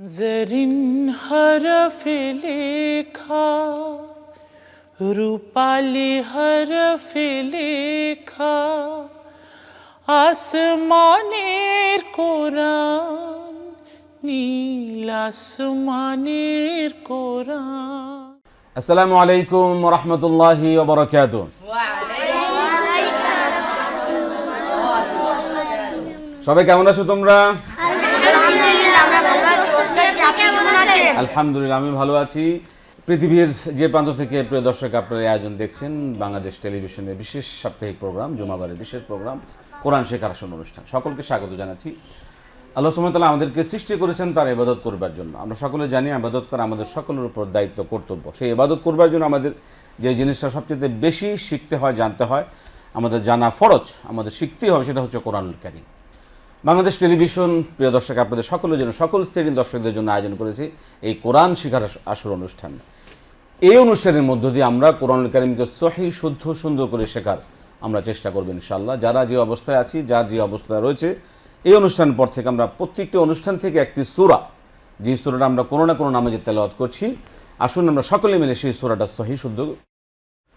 জরিন হরফে লেখা রূপালি হরফে লেখা আসমানের কোরআন নীল আসমানের কোরআন। আসসালামু আলাইকুম রহমতুল্লাহি ওবরাকাত সবাই কেমন আছো তোমরা? আলহামদুলিল্লাহ, আমি ভালো আছি। পৃথিবীর যে প্রান্ত থেকে প্রিয় দর্শক আপনারা আয়োজন দেখছেন, বাংলাদেশ টেলিভিশনের বিশেষ সাপ্তাহিক প্রোগ্রাম, জুমাবারের বিশেষ প্রোগ্রাম, কোরআন শেখার আসন অনুষ্ঠান। সকলকে স্বাগত জানাচ্ছি। আল্লাহ সুমতাল্লাহ আমাদেরকে সৃষ্টি করেছেন তার ইবাদত করবার জন্য। আমরা সকলে জানি আবাদত করা আমাদের সকলের উপর দায়িত্ব, কর্তব্য। সেই ইবাদত করবার জন্য আমাদের যে জিনিসটা সবচেয়ে বেশি শিখতে হয়, জানতে হয়, আমাদের জানা ফরজ, আমাদের শিখতেই হবে, সেটা হচ্ছে কোরআনুল কারীম। বাংলাদেশ টেলিভিশন, প্রিয় দর্শক, আপনাদের সকলের জন্য, সকল শ্রেণির দর্শকদের জন্য আয়োজন করেছি এই কোরআন শিখার আস- আসর অনুষ্ঠান। এই অনুষ্ঠানের মধ্য দিয়ে আমরা কোরআন কারিমকে সহি, শুদ্ধ, সুন্দর করে শেখার আমরা চেষ্টা করব ইনশাল্লাহ যারা যে অবস্থায় আছি, যার যে অবস্থায় রয়েছে, এই অনুষ্ঠান পর থেকে আমরা প্রত্যেকটি অনুষ্ঠান থেকে একটি সুরা, যে সুরাটা আমরা কোনো না কোনো নামে যে তেলাওয়াত করছি, আসুন আমরা সকলে মিলে সেই সুরাটা সহি, শুদ্ধ,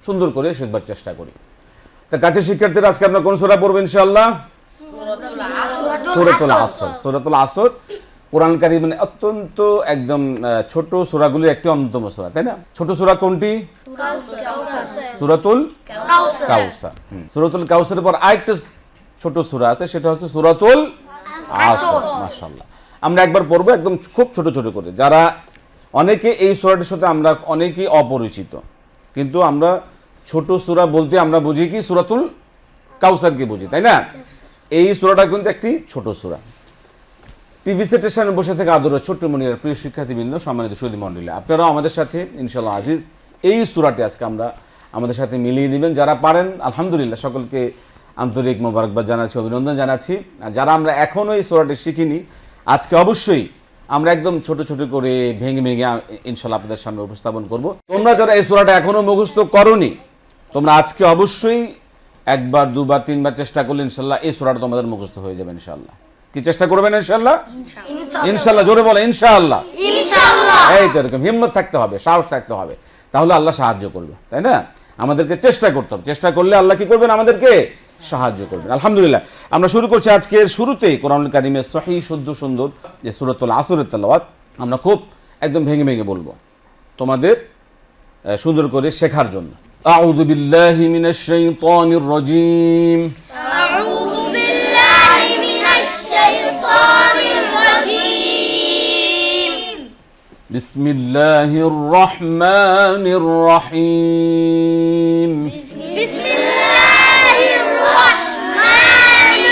সুন্দর করে শেখবার চেষ্টা করি। তা কাছে শিক্ষার্থীরা, আজকে আমরা কোন সুরা পড়ব ইনশাল্লাহ সুরাতুল আসর। সুরাতুল আসর কোরআন মানে অত্যন্ত একদম ছোট সূরাগুলির একটি অন্যতম সূরা তাই না? ছোট সূরা কোনটি? সুরাতুল কাউসার। সুরাতুল কাউসারের পর আরেকটা ছোট সূরা আছে সেটা হচ্ছে সুরাতুল আসর। মাশাআল্লাহ। আমরা একবার পড়ব একদম খুব ছোট ছোট করে। যারা অনেকে এই সূরাটির সাথে আমরা অনেকেই অপরিচিত কিন্তু আমরা ছোট সূরা বলতে আমরা বুঝি কি? সুরাতুল কাউসারকে বুঝি তাই না? এই সূরাটা কিন্তু একটি ছোট সূরা। টিভি সেটের সামনে বসে থেকে আদর ছোট্ট মনির প্রিয় শিক্ষার্থীবৃন্দ, সম্মানিত সুদী মন্ডলী আপনারাও আমাদের সাথে ইনশাল্লাহ আজিজ, এই সুরাটি আজকে আমরা আমাদের সাথে মিলিয়ে দিবেন। যারা পারেন, আলহামদুলিল্লাহ, সকলকে আন্তরিক মোবারকবাদ জানাচ্ছি, অভিনন্দন জানাচ্ছি। আর যারা আমরা এখনও এই সুরাটি শিখিনি, আজকে অবশ্যই আমরা একদম ছোট ছোট করে ভেঙে ভেঙে ইনশাল্লাহ আপনাদের সামনে উপস্থাপন করব। তোমরা যারা এই সুরাটা এখনও মুখস্থ করনি, তোমরা আজকে অবশ্যই একবার দুবার তিনবার চেষ্টা করলে ইনশাল্লাহ এই সুরাটা তোমাদের মুখস্থ হয়ে যাবে ইনশাল্লাহ। কি চেষ্টা করবেন ইনশাল্লাহ? ইনশাল্লাহ জোরে বলে ইনশাআল্লাহ। এই তো এরকম হিম্মত থাকতে হবে সাহস থাকতে হবে। তাহলে আল্লাহ সাহায্য করবে তাই না? আমাদেরকে চেষ্টা করতে হবে। চেষ্টা করলে আল্লাহ কি করবেন? আমাদেরকে সাহায্য করবেন। আলহামদুলিল্লাহ আমরা শুরু করছি আজকের শুরুতেই কোরআন কারিমের সহি শুদ্ধ সুন্দর যে সুরতুল আসরের তেলাওয়াত আমরা খুব একদম ভেঙে ভেঙে বলব তোমাদের সুন্দর করে শেখার জন্য। আউযু বিল্লাহি মিনাশ শাইতানির রাজীম أعوذ بالله من الشيطان الرجيم بسم الله الرحمن الرحيم بسم الله الرحمن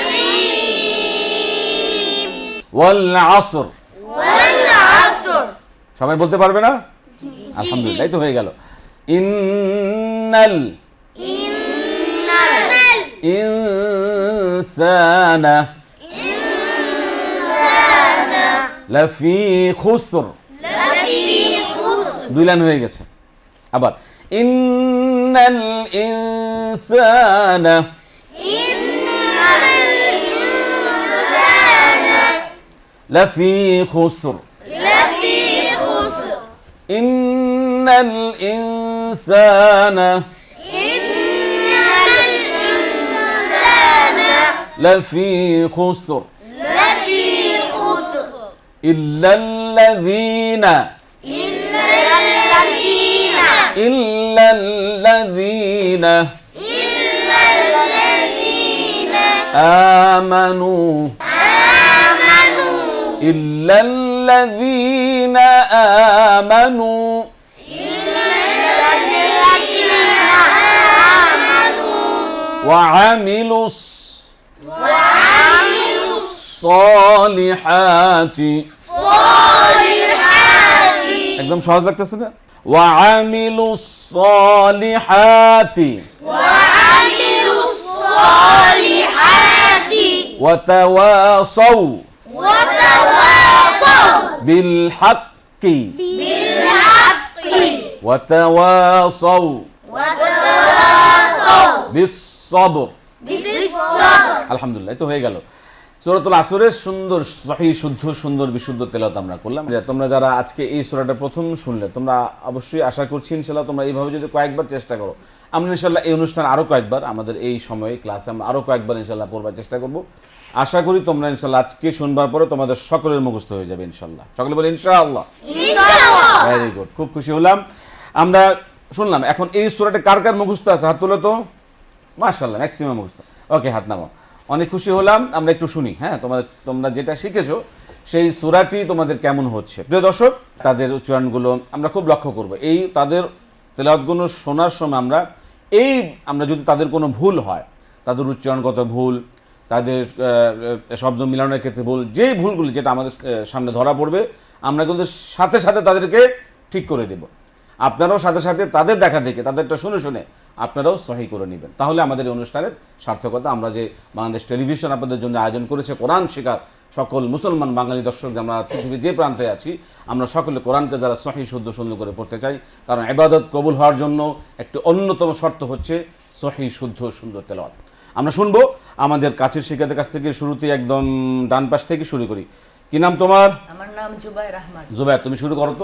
الرحيم والعصر والعصر সবাই বলতে পারবে না আলহামদুলিল্লাহ এই তো হয়ে গেল ইন্নাল إن ইনসানা الإنسان লাফি খুসর لفي خسر দুই লাইন হয়ে গেছে আবার ইন্নাল ইনসানা إن الإنسان লাফি খুসর لفي خسر ইন্নাল الإنسان. إن الإنسان لفي خسر. لفي خسر. إلا الذين. إلا الذين. إلا الذين. إلا الذين. آمنوا. آمنوا. إلا الذين آمنوا. وعملوا الص- وعملوا الصالحات الصالحات একদম সহজ লাগতেছে না وعملوا الصالحات وعملوا الصالحات وتواصوا وتواصوا بالحق بالحق وتواصوا وتواصوا بالصبر بالصبر আলহামদুলিল্লাহ তো হয়ে গেল। সূরাতুল আসরের সুন্দর সহি শুদ্ধ সুন্দর বিশুদ্ধ তেলাওয়াত আমরা করলাম। যে তোমরা যারা আজকে এই সূরাটা প্রথম শুনলে তোমরা অবশ্যই আশা করছি ইনশাল্লাহ তোমরা এইভাবে যদি কয়েকবার চেষ্টা করো আমরা ইনশাল্লাহ এই অনুষ্ঠান আরও কয়েকবার আমাদের এই সময়ে ক্লাসে আমরা আরও কয়েকবার ইনশাল্লাহ পড়বার চেষ্টা করব। আশা করি তোমরা ইনশাল্লাহ আজকে শুনবার পরে তোমাদের সকলের মুখস্থ হয়ে যাবে ইনশাল্লাহ সকলে বলে ইনশাআল্লাহ। ভেরি গুড খুব খুশি হলাম। আমরা শুনলাম, এখন এই সূরাটা কার কার মুখস্থ আছে? হাত তুলো তো। মাশাআল্লাহ ম্যাক্সিমাম মুখস্থ। ওকে হাত নামাও। অনেক খুশি হলাম, আমরা একটু শুনি হ্যাঁ? তোমাদের, তোমরা যেটা শিখেছো, সেই সূরাটি তোমাদের কেমন হচ্ছে? প্রিয় দর্শক, তাদের উচ্চারণগুলো আমরা খুব লক্ষ্য করব। এই তাদের তেলাওয়াতগুলো শোনার সময় আমরা এই, আমরা যদি তাদের কোনো ভুল হয়, তাদের উচ্চারণগত ভুল, তাদের শব্দ মিলানোর ক্ষেত্রে ভুল, যেই ভুলগুলি যেটা আমাদের সামনে ধরা পড়বে, আমরা কিন্তু সাথে সাথে তাদেরকে ঠিক করে দেব। আপনারাও সাথে সাথে তাদের দেখা দেখে তাদেরটা শুনে শুনে আপনারাও সহি করে নেবেন। তাহলে আমাদের এই অনুষ্ঠানের সার্থকতা আমরা যে বাংলাদেশ টেলিভিশন আপনাদের জন্য আয়োজন করেছে কোরআন শেখার সকল মুসলমান বাঙালি দর্শক আমরা পৃথিবীর যে প্রান্তে আছি আমরা সকলে কোরআনকে যারা সহি শুদ্ধ সুন্দর করে পড়তে চাই কারণ এবাদত কবুল হওয়ার জন্য একটি অন্যতম শর্ত হচ্ছে সহি শুদ্ধ সুন্দর তেলাওয়াত। আমরা শুনব আমাদের কাছের শিক্ষাদের কাছ থেকে শুরুতে একদম ডান পাশ থেকে শুরু করি। কি নাম তোমার? আমার নাম জুবাইর আহমদ। জুবাইর তুমি শুরু করো তো।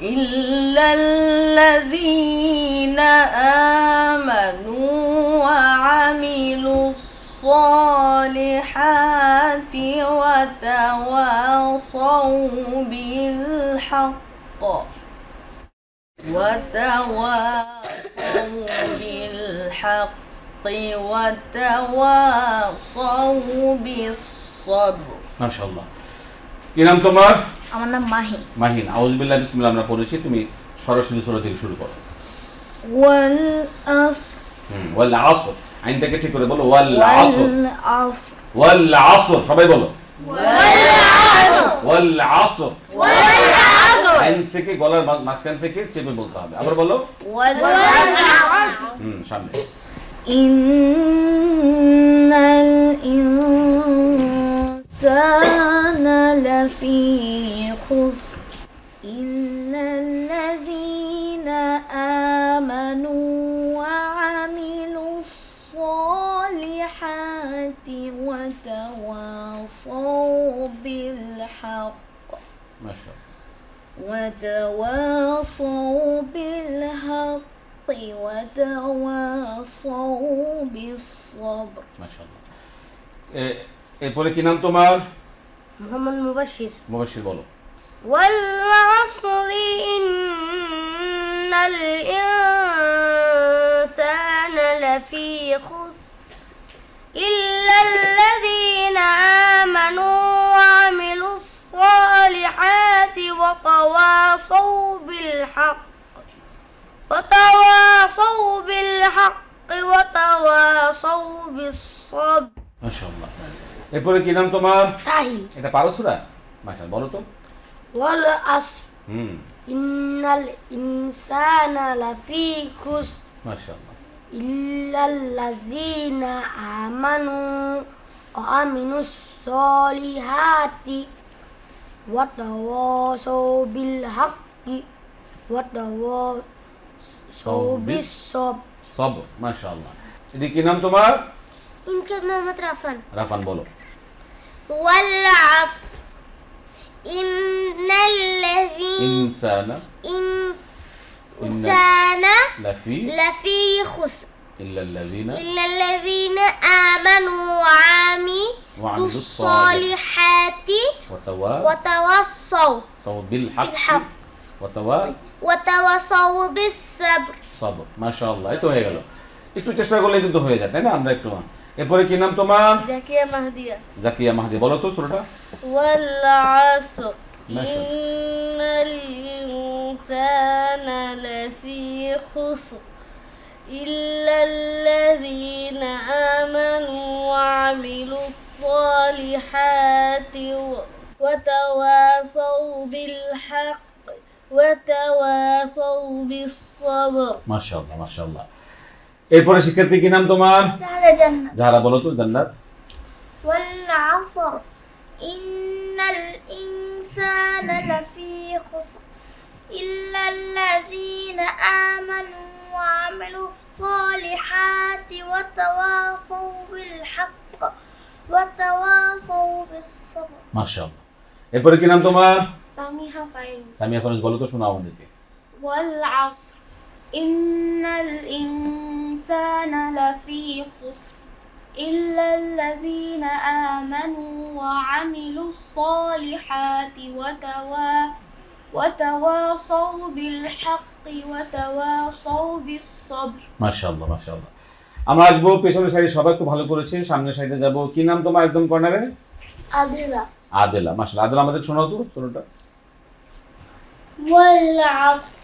إلا الذين آمنوا وعملوا الصالحات وتواصوا بالحق وتواصوا بالحق وتواصوا بالصبر ما شاء الله. কি নাম তোমার? আমার নাম মাহি মাহিন আউজবিল্লাহ বিসমিল্লাহ আমরা পড়েছি তুমি সরাসরি সূরা থেকে শুরু করো। ওয়াল আস হুম ওয়াল আসর আইনটাকে ঠিক করে বলো ওয়াল আসর। আস ওয়াল আসর সবাই বলো। ওয়াল আসর। আইন থেকে গলার মাঝখান থেকে চেপে বলতে হবে। আবার বলো। ওয়াল হুম সামনে। إن لفي خسر إلا الذين آمنوا وعملوا الصالحات وتواصوا بالحق মাশাআল্লাহ وتواصوا بالحق وتواصوا بالصبر মাশাআল্লাহ এ- এরপরে কি নাম তোমার محمد مبشر মুবাশশির বলো والعصر إن الإنسان لفي خسر إلا الذين آمنوا وعملوا الصالحات وتواصوا بالحق وتواصوا بالحق وتواصوا بالصبر মাশাআল্লাহ এরপরে কি নাম তোমার? সাহিল। এটা পারো সুরা? মাশাআল্লাহ বলো তো। ওয়াল আস হুম। ইন্নাল ইনসানা লাফি খুস। মাশাআল্লাহ। ইল্লাল্লাযিনা আমানু ওয়া আমিনুস সলিহাতি ওয়া তাওয়াসাউ বিল হাক্কি ওয়া তাওয়াসাউ বিস সব সব মাশাআল্লাহ। এদিকে কি নাম তোমার? ইনকে মোহাম্মদ রাফান। রাফান বলো। والعصر إن الذين ইনসানা إنسان লাফি لفي خسر ইল্লা আল্লাযিনা إلا الذين آمنوا وعملوا وعملوا الصالحات ওয়াতাওয়া وتوصوا সাউ বিল হক بالحق ওয়াতাওয়া وتوصوا بالصبر সবর মাশাআল্লাহ এই তো হয়ে গেল একটু চেষ্টা করলে কিন্তু হয়ে যায় তাই না আমরা একটু এরপরে কি নাম তোমার জাকিয়া মাহদিয়া জাকিয়া মাহদি বলো তো সূরাটা والعصر ما شاء إن الإنسان لفي خسر إلا الذين آمنوا وعملوا الصالحات الصالحات وتواصوا بالحق وتواصوا بالصبر মাশাআল্লাহ মাশাআল্লাহ এরপরে শিক্ষার্থী কি নাম তোমার? যারা বলো তো জান্নাত। লাফি এরপরে কি নাম তোমার? সামিহা ফাইরুজ বলো তো শোনাও আমাদেরকে। ওয়াল আসর। إن الإنسان لفي خسر إلا الذين آمنوا وعملوا الصالحات وتوا وتواصوا بالحق وتواصوا بالصبر মাশাআল্লাহ মাশাআল্লাহ আমরা আসবো পেছনের সাইডে সবাই খুব ভালো করেছে সামনের সাইডে যাব কি নাম তোমার একদম কর্নারে أدلة আদেলা মাশাআল্লাহ আদেলা আমাদের শোনাও তো শোনোটা والعصر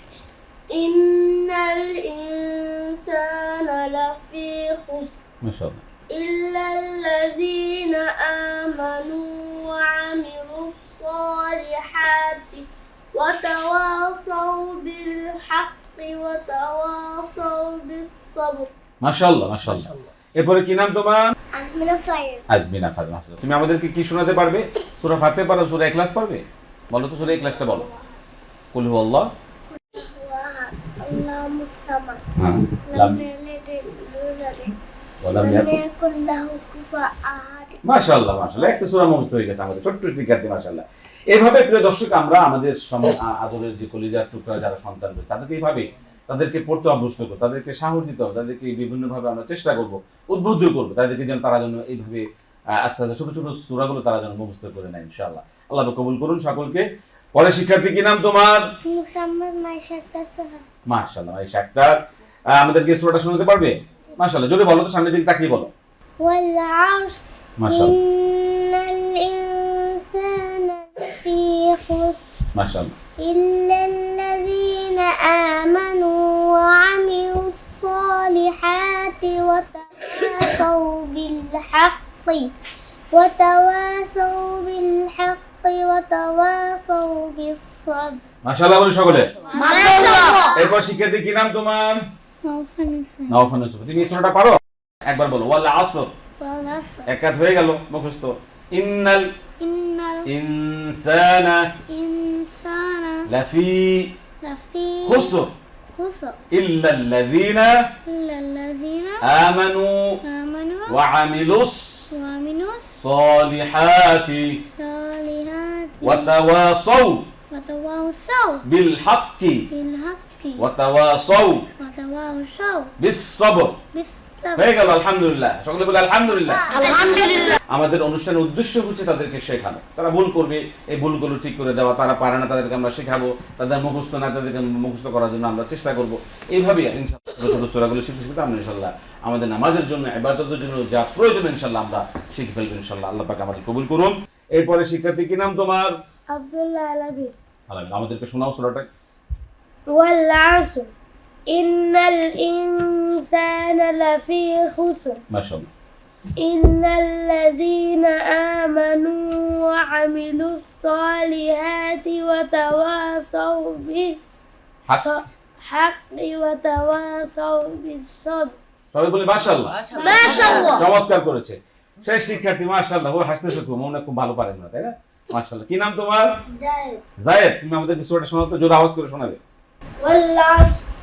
إن الإنسان لفي خسر মাশাআল্লাহ إلا الذين آمنوا وعملوا الصالحات وتواصوا بالحق وتواصوا بالصبر মাশাআল্লাহ মাশাআল্লাহ এরপরে কি নাম তোমার من الخير আজমিনা ফাজ মাশাআল্লাহ তুমি আমাদেরকে কি শোনাতে পারবে সূরা ফাতিহা পারো সূরা ইখলাস পারবে বলো তো সূরা ইখলাসটা বলো কুল হু মাশাল্লাহ মাশাল্লাহ একটা সুরা মুখস্থ হয়ে গেছে আমাদের ছোট্ট শিক্ষার্থী মাশাল্লাহ এভাবে প্রিয় দর্শক আমরা আমাদের আদরের যে কলিজার টুকরা যারা সন্তান রয়েছে তাদেরকে এইভাবে তাদেরকে পড়তে অভ্যস্ত করব তাদেরকে সাহস দিতে হবে তাদেরকে বিভিন্নভাবে আমরা চেষ্টা করব উদ্বুদ্ধ করব তাদেরকে যেন তারা যেন এইভাবে আস্তে আস্তে ছোট ছোট সুরাগুলো তারা যেন মুখস্থ করে নেয় ইনশাল্লাহ আল্লাহ কবুল করুন সকলকে। পরে শিক্ষার্থী কি নাম তোমার? মুসাম্মদ মাইশা মাশাআল্লাহ এই আক্তার আহ, আমাদেরকে সূরাটা শোনাতে পারবে মাশাআল্লাহ জোরে বলো তো সামনের দিকে তাকিয়ে বলো والعصر মাশাআল্লাহ إن الإنسان لفي خسر মাশাআল্লাহ إلا الذين آمنوا وعملوا الصالحات وتواصوا بالحق وتواصوا بالحق وتواصوا بالصبر মাশাআল্লাহ বলো সকলে। এরপর শিক্ষার্থী কি নাম তোমার? তুমি ইসরাটা পারো? একবার বলো ওয়াল আসর। একাত হয়ে গেল মুখস্থ। ইন্নাল ইনসানা ইনসানা লাফি লাফি খুসর। খুসর। ইল্লা আল্লাযিনা ইল্লা আল্লাযিনা আমানু وعملوا الصالحات وتواصوا بالحق وتواصوا وتواصوا بالصبر بالصبر হয়ে গেল আলহামদুলিল্লাহ। সকলে বলে আলহামদুলিল্লাহ। আমাদের অনুষ্ঠানের উদ্দেশ্য হচ্ছে তাদেরকে শেখানো। তারা ভুল করবে এই ভুলগুলো ঠিক করে দেওয়া। তারা পারে না তাদেরকে আমরা শেখাবো। তাদের মুখস্থ না তাদেরকে মুখস্থ করার জন্য আমরা চেষ্টা এইভাবে সোরাগুলো শিখতে শিখতে আমরা ইনশাল্লাহ আমাদের নামাজের জন্য এবাদতের জন্য যা প্রয়োজন ইনশাল্লাহ আমরা শিখে ফেলব ইনশাল্লাহ আল্লাহ পাকে আমাদের কবুল করুন। এরপরে শিক্ষার্থী কি নাম তোমার? আব্দুল্লাহ আলাবি আমাদেরকে শোনাও সোরাটা। ইন্নাল ইনসানা লাফি খুসর মাশাআল্লাহ ইন্নাল্লাযীনা আমানু ওয়া আমিলুস সালিহাতি ওয়া তাওয়াসাউ বিল হাক্কি ওয়া তাওয়াসাউ বিস সবাই বলে মাশাআল্লাহ। মাশাআল্লাহ। চমৎকার করেছে। সেই শিক্ষার্থী মাশাআল্লাহ। ও হাসতেছে খুব মনে খুব ভালো পারেন না তাই না? মাশাআল্লাহ। কি নাম তোমার? জায়েদ। জায়েদ। তুমি আমাদের কিছু একটা শোনাও তো জোরে আওয়াজ করে শোনাবে। ওয়াল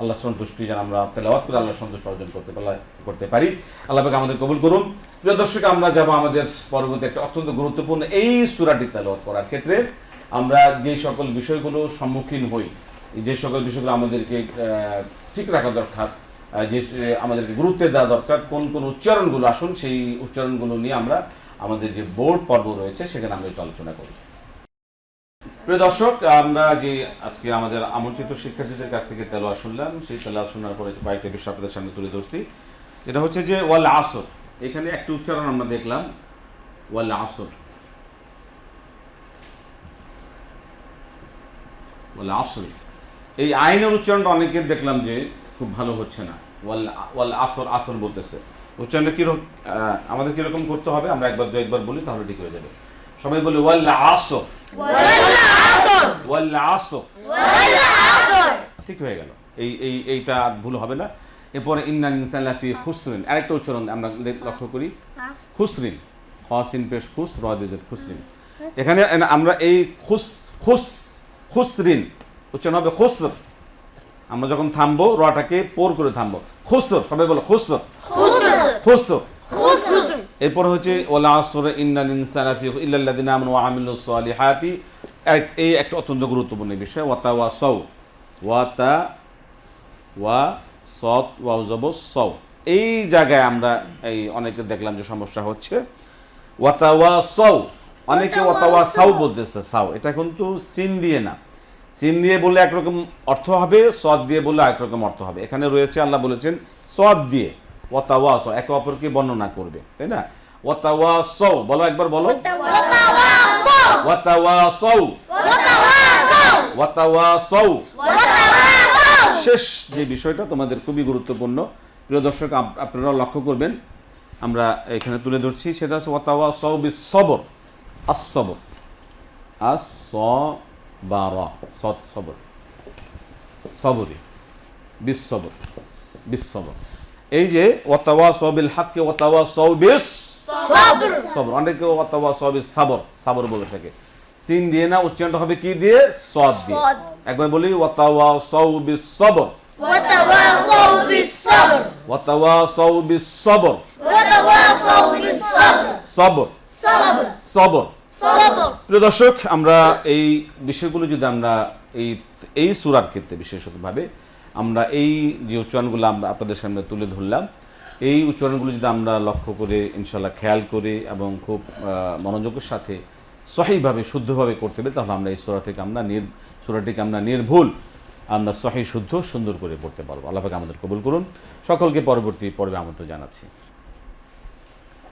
আল্লাহ সন্তুষ্টি যেন আমরা তেলাওয়াত করে আল্লাহ সন্তুষ্ট অর্জন করতে করতে পারি। আল্লাহ আমাদের কবুল করুন। প্রিয় দর্শক, আমরা যাব আমাদের পরবর্তী একটা অত্যন্ত গুরুত্বপূর্ণ এই সুরাটি তেলাওয়াত করার ক্ষেত্রে। আমরা যে সকল বিষয়গুলো সম্মুখীন হই, যে সকল বিষয়গুলো আমাদেরকে ঠিক রাখা দরকার যে, আমাদেরকে গুরুত্ব দেওয়া দরকার, কোন কোন উচ্চারণগুলো আসুন, সেই উচ্চারণগুলো নিয়ে আমরা আমাদের যে বোর্ড পর্ব রয়েছে, সেখানে আমরা একটু আলোচনা করি। প্রিয় দর্শক, আমরা যে আজকে আমাদের আমন্ত্রিত শিক্ষার্থীদের কাছ থেকে তেলোয়া শুনলাম, সেই তেলোয়া শোনার পরে কয়েকটা বিষয় আপনাদের সামনে তুলে ধরছি। এটা হচ্ছে যে, ওয়াল আসর। এখানে একটি উচ্চারণ আমরা দেখলাম, ওয়াল আসর। ওয়াল আসর। এই আইনের উচ্চারণটা অনেকের দেখলাম যে, খুব ভালো হচ্ছে না। ওয়াল ওয়াল আসর আসর বলতেছে। উচ্চারণটা কীরকম আমাদের কীরকম করতে হবে, আমরা একবার দু একবার বলি, তাহলে ঠিক হয়ে যাবে। সবাই বলি ওয়াল আসর। ওয়াল আসর। ঠিক হয়ে গেল। এই এই এইটা আর ভুল হবে না। এরপরে ইন্নান ইনসান লাফি খুসরিন। আরেকটা উচ্চারণ আমরা লক্ষ্য করি। খুসরিন। হসিন পেশ খুস রদের খুসরিন। এখানে আমরা এই খুস খুস খুসরিন উচ্চারণ হবে খুসর। আমরা যখন থামবো রটাকে পোর করে থামবো। খুসর সবাই বলো খুসর। খুসর। এরপর হচ্ছে, ওলা আসরে ইন্নাল ইনসানা ফি ইল্লাল্লাযিনা আমানু ওয়া আমিলুস সালিহাতি। এই একটা অত্যন্ত গুরুত্বপূর্ণ বিষয় ওয়াতা ওয়া সৌ ওয়াতা ওয়া সৎ ওয়া জব সৌ এই জায়গায় আমরা এই অনেকে দেখলাম যে সমস্যা হচ্ছে। ওয়াতা ওয়া সৌ অনেকে ওয়াতা ওয়া সাউ বলতেছে, সাউ। এটা কিন্তু সিন দিয়ে না। সিন দিয়ে বললে একরকম অর্থ হবে, সদ দিয়ে বললে একরকম অর্থ হবে। এখানে রয়েছে, আল্লাহ বলেছেন, সদ দিয়ে। ওয়াতাওয়া সৌ একে অপরকে বর্ণনা করবে, তাই না? ওয়াতাওয়া সৌ বলো একবার বলো। ওয়াতাওয়া সৌ ওয়াতাওয়া সৌ শেষ যে বিষয়টা তোমাদের খুবই গুরুত্বপূর্ণ। প্রিয় দর্শক, আপ- আপনারা লক্ষ্য করবেন, আমরা এখানে তুলে ধরছি, সেটা হচ্ছে ওয়াতাওয়া সৌ বিস সবর আস সবর আস স বা র সৎ সবর। সবরি বিস সবর এই যে ওয়াতাওয়া সবিল হাক্কে ওয়াতাওয়া সৌবিস সবর অনেকে ওয়াতাওয়া সবিস সাবর সাবর বলে থাকে সিন দিয়ে না উচ্চারণটা হবে কি দিয়ে সদ দিয়ে সদ। একবার বলি ওয়াতাওয়া সৌবিস সবর وتواصوا بالصبر ওয়াতাওয়া সৌবিস সবর وتواصوا بالصبر সবর صبر সবর صبر প্রিয় দর্শক আমরা এই বিষয়গুলো যদি আমরা এই এই সুরার ক্ষেত্রে বিশেষতভাবে আমরা এই যে উচ্চারণগুলো আমরা আপনাদের সামনে তুলে ধরলাম এই উচ্চারণগুলো যদি আমরা লক্ষ্য করে ইনশাল্লাহ খেয়াল করে এবং খুব মনোযোগের সাথে সহিভাবে শুদ্ধভাবে করতে পারি তাহলে আমরা এই সুরা থেকে আমরা নির সুরাটিকে আমরা নির্ভুল আমরা সহি শুদ্ধ সুন্দর করে পড়তে পারব। আল্লাহ পাক আমাদের কবুল করুন। সকলকে পরবর্তী পর্বে আমন্ত্রণ জানাচ্ছি।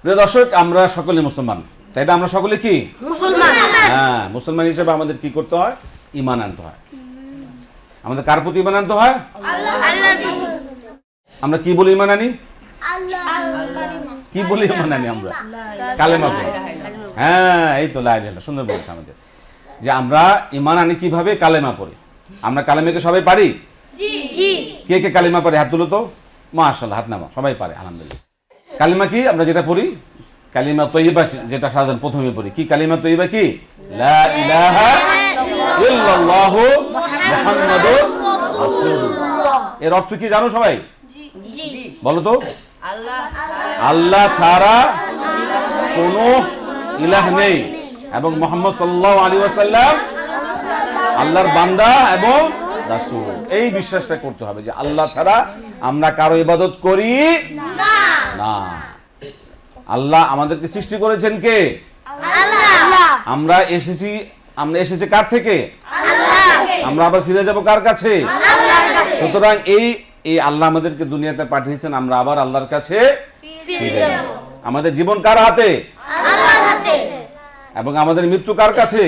প্রিয় দর্শক আমরা সকলে মুসলমান তাই না? আমরা সকলে কি? হ্যাঁ মুসলমান হিসেবে আমাদের কি করতে হয়? ইমান আনতে হয়। আমাদের কার প্রতি ইমান আনতে হয়? আমরা কি বলে ইমান আনি? কি বলে ইমান আনি আমরা? কালেমা বলে। হ্যাঁ এই তো লাই সুন্দর বলছে আমাদের। যে আমরা ইমান আনি কীভাবে? কালেমা পড়ি। আমরা কালেমাকে সবাই পারি? কে কে কালিমা পারে হাত তুলো তো। মাশাল্লাহ হাত নামা সবাই পারে আলহামদুলিল্লাহ। কালিমা কি? আমরা যেটা পড়ি কালিমা তৈবা যেটা সাধারণ প্রথমে পড়ি। কি কালিমা তৈবা কি? লা ইলাহা ইল্লাল্লাহু মুহাম্মাদুর রাসূলুল্লাহ। এর অর্থ কি জানো সবাই? জি। বলো তো। আল্লাহ ছাড়া কোনো ইলাহ নেই। এবং মোহাম্মদ সাল্লাল্লাহু আলাইহি ওয়াসাল্লাম আল্লাহর বান্দা এবং রাসূল। এই বিশ্বাসটা করতে হবে যে আল্লাহ ছাড়া আমরা কারও ইবাদত করি না। আল্লাহ আমাদেরকে সৃষ্টি করেছেন কে? আমরা এসেছি আমরা এসেছি কার থেকে? আমরা আবার ফিরে যাব কার কাছে? সুতরাং এই এই আল্লাহ আমাদেরকে দুনিয়াতে পাঠিয়েছেন আমরা আবার আল্লাহর কাছে আমাদের জীবন কার হাতে? এবং আমাদের মৃত্যু কার কাছে?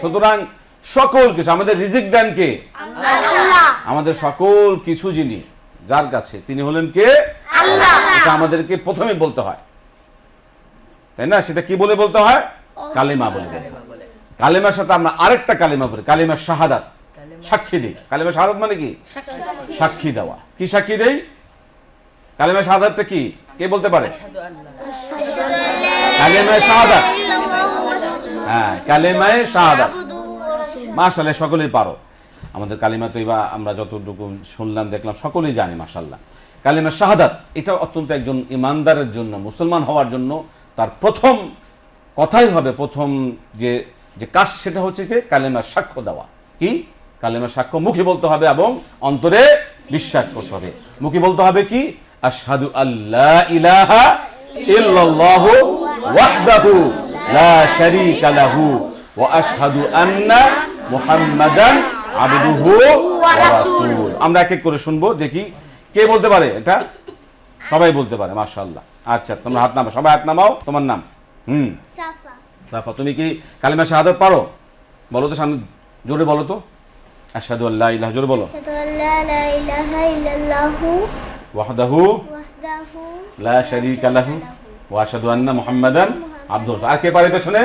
সুতরাং সকল কিছু আমাদের রিজিক দেন কে? আমাদের সকল কিছু যিনি যার কাছে তিনি হলেন কে? এটা আমাদেরকে প্রথমে বলতে হয়। তাই না? সেটা কি বলে বলতে হয়? কালিমা বলে বলতে হয়। কালিমার সাথে আমরা আরেকটা কালিমা বলি কালিমা শাহাদাত। সাক্ষী দিই। কালিমা শাহাদাত মানে কি? সাক্ষী দেওয়া। কি সাক্ষী দেই? কালিমা শাহাদাতটা কি? কে বলতে পারে? কালিমা শাহাদাত। হ্যাঁ কালিমায় শাহাদাত। মাশাল্লাহ সকলেই পারো। আমাদের কালিমা তৈবা আমরা যতটুকু শুনলাম দেখলাম সকলেই জানি মাশাল্লাহ কালিমা শাহাদাত এটা অত্যন্ত একজন ইমানদারের জন্য মুসলমান হওয়ার জন্য তার প্রথম কথাই হবে প্রথম যে যে কাজ সেটা হচ্ছে কি কালেমার সাক্ষ্য দেওয়া। কি? কালেমার সাক্ষ্য মুখে বলতে হবে এবং অন্তরে বিশ্বাস করতে হবে। মুখে বলতে হবে কি? আশহাদু আল্লাহ ইলাহা ইল্লাল্লাহু ওয়াহদাহু লা শারীকা লাহু ওয়া আশহাদু আন্না মুহাম্মাদান আবদুহু ওয়া রাসূল আমরা এক এক করে শুনব দেখি কে বলতে পারে এটা? সবাই বলতে পারে, মাশাআল্লাহ। আচ্ছা তোমরা হাত নামাও, সবাই হাত নামাও, তোমার নাম? হুম। সাফা সাফা তুমি কি কালিমা শাহাদাত পারো? বলো তো সামনে জোরে বলো তো। আশহাদু আল্লাহ ইলাহা জোরে বলো। হ্যাঁ, ওয়াহদাহু লা শারীকা লাহু ওয়া আশহাদু আন্না মুহাম্মাদান আব্দুহু। আর কে পারে পেছনে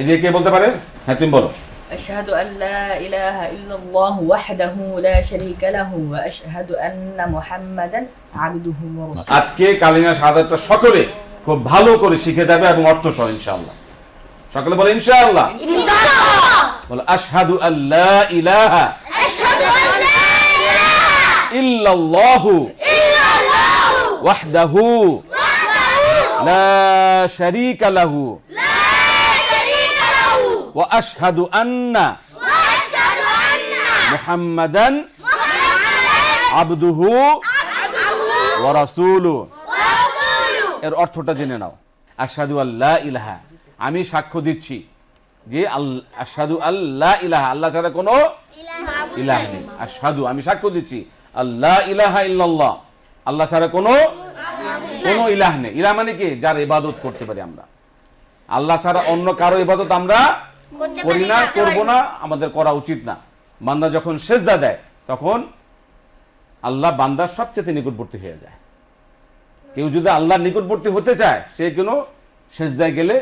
এদিকে কে বলতে পারে? হ্যাঁ তুমি বলো। أشهد أن لا إله إلا الله وحده لا شريك له وأشهد أن محمدا عبده ورسوله আজকে কালিমা শাহাদাতটা সকলে খুব ভালো করে শিখে যাবে এবং অর্থ সহ ইনশাআল্লাহ। সকলে বলে ইনশাআল্লাহ। বলে আশহাদু আল্লাহ ইলাহা ইল্লাল্লাহু ওয়াহদাহু লা শারীকা লাহু আবদুহু ওয়া রাসূলু। এর অর্থটা জেনে নাও। আশহাদু আল্লাহ ইলাহা আমি সাক্ষ্য দিচ্ছি যে আশহাদু আল্লাহ ইলাহা আল্লাহ ছাড়া কোনো ইলাহ নেই। আশহাদু আমি সাক্ষ্য দিচ্ছি আল্লাহ ইলাহা ইল্লাল্লাহ আল্লাহ ছাড়া কোনো কোনো ইলাহ নেই। ইলাহ মানে কি? যার ইবাদত করতে পারি আমরা। আল্লাহ ছাড়া অন্য কারও ইবাদত আমরা করি না করব না আমাদের করা উচিত না। বান্দা যখন সেজদা দেয় তখন আল্লাহ বান্দার সবচেয়ে নিকটবর্তী হয়ে যায়। কেউ যদি আল্লাহর নিকটবর্তী হতে চায় সে কোনো সেজদায় গেলে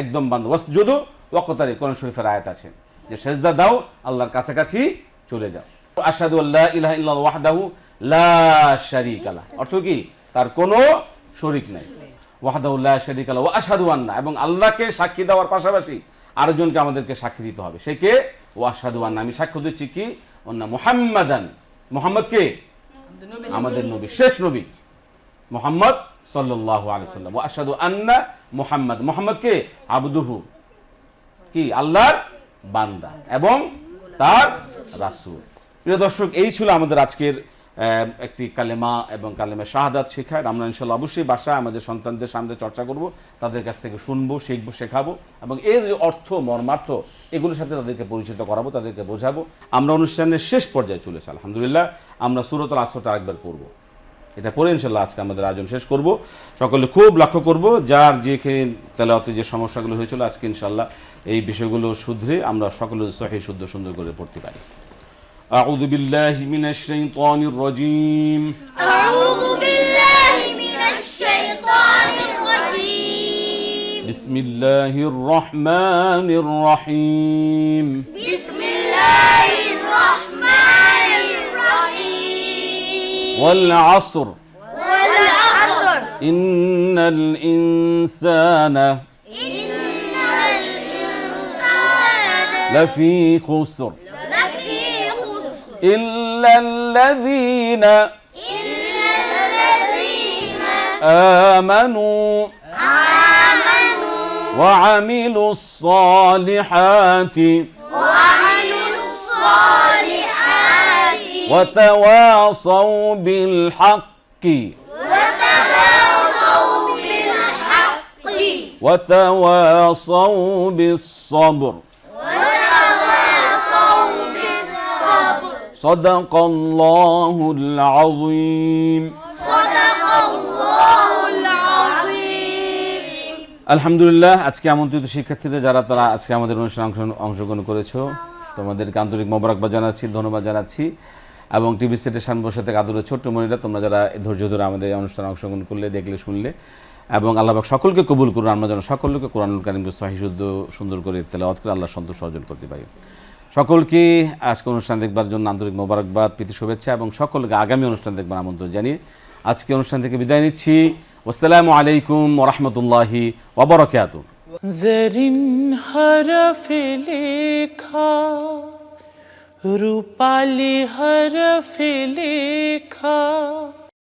একদম বান্ধব ওয়াসজুদু ওয়াকতারি কোন শরীফের আয়াত আছে। যে সেজদা দাও আল্লাহর কাছাকাছি চলে যাও। আশহাদু আল্লাহ ইলাহা ইল্লাল্লাহু ওয়াহদাহু লা শারীকা অর্থ কি? তার কোনো শরীক নাই। ওয়াহদাহু লা শারীকা লা ওয়া আশহাদু আন্না। এবং আল্লাহকে সাক্ষী দেওয়ার পাশাপাশি আরেকজনকে আমাদেরকে সাক্ষী দিতে হবে। সে কে? ওয়া আশহাদু আন্না। আমি সাক্ষ্য দিচ্ছি কি? অন্না মুহাম্মাদান। মুহাম্মদ কে? আমাদের নবী। শেষ নবী। মোহাম্মদ সাল্লাম ওয়া আশহাদু আন্না মুহাম্মদ। মুহাম্মদ কে? আবদুহু। কি? আল্লাহর বান্দা এবং তার রাসূল। দর্শক, এই ছিল আমাদের আজকের একটি কালেমা এবং কালেমা শাহাদাত অবশ্যই আমাদের সন্তানদের সামনে চর্চা করব, তাদের কাছ থেকে শুনব, শিখব, শেখাবো এবং এর যে অর্থ, মর্মার্থ এগুলোর সাথে তাদেরকে পরিচিত করাবো, তাদেরকে বোঝাবো। আমরা অনুষ্ঠানের শেষ পর্যায়ে চলেছি আলহামদুলিল্লাহ। আমরা সুরতল আসরটা আরেকবার পড়ব। এটা পরে ইনশাল্লাহ আজকে আমাদের আয়োজন শেষ করব সকলে খুব লক্ষ্য করব যার যে তেলাওয়াতে যে সমস্যাগুলো হয়েছিল আজকে ইনশাল্লাহ এই বিষয়গুলো শুধরে আমরা সকলে সহি শুদ্ধ সুন্দর করে পড়তে পারি أعوذ بالله من الشيطان الرجيم أعوذ بالله من الشيطان الرجيم بسم الله الرحمن الرحيم بسم الله والعصر. والعصر. إن الإنسان إن الإنسان لفي خسر. لفي خسر. إلا الذين إلا الذين آمنوا آمنوا وعملوا الصالحات وتواصوا بالحق وتواصوا بالحق وتواصوا بالصبر وتواصوا بالصبر صدق الله العظيم صدق الله العظيم আলহামদুলিল্লাহ আজকে আমন্ত্রিত শিক্ষার্থীরা যারা তারা আজকে আমাদের অনুষ্ঠানে অংশ- অংশগ্রহণ করেছো তোমাদেরকে আন্তরিক মোবারকবাদ জানাচ্ছি ধন্যবাদ জানাচ্ছি এবং টিভি সেটের সামনে বসে থেকে আদরের ছোট্ট মনিরা, তোমরা যারা ধৈর্য ধরে আমাদের অনুষ্ঠানে অংশগ্রহণ করলে, দেখলে, শুনলে, এবং আল্লাহবাক সকলকে কবুল করুন। আমরা যেন সকলকে কোরআনুল কারিমকে সহি, শুদ্ধ, সুন্দর করে তেলাওয়াত করে আল্লাহ সন্তোষ অর্জন করতে পারি। সকলকে আজকে অনুষ্ঠান দেখবার জন্য আন্তরিক মোবারকবাদ, প্রীতি, শুভেচ্ছা, এবং সকলকে আগামী অনুষ্ঠান দেখবার আমন্ত্রণ জানিয়ে আজকে অনুষ্ঠান থেকে বিদায় নিচ্ছি। আসসালামু আলাইকুম ওরহমতুল্লাহি ওবরকাত জরিন লেখা রূপালি হরফ লেখা